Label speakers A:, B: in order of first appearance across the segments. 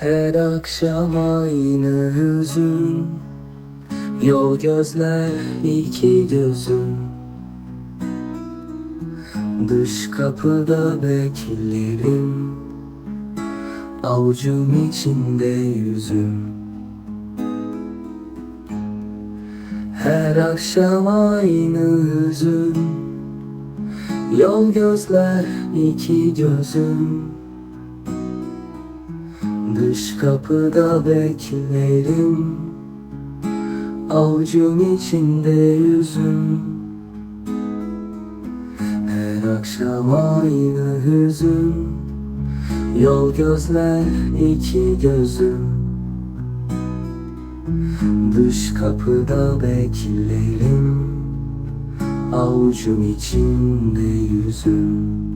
A: Her akşam aynı hüzün. Yol gözler iki gözüm Dış kapıda beklerim. Avucum içinde yüzüm. Her akşam aynı hüzün. Yol gözler iki gözüm Dış kapıda beklerim. Avucum içinde yüzüm. Her akşam aynı hüzün. Yol gözler iki gözüm. Dış kapıda beklerim. Avucum içinde yüzüm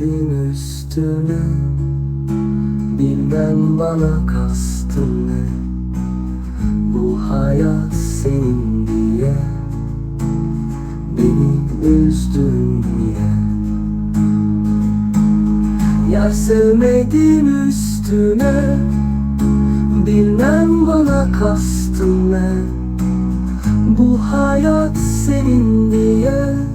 A: sevmedim üstüne. Bilmem bana kastın ne. Bu hayat senin diye. Beni üzdün niye Ya sevmedim üstüne. Bilmem bana kastın ne. Bu hayat senin diye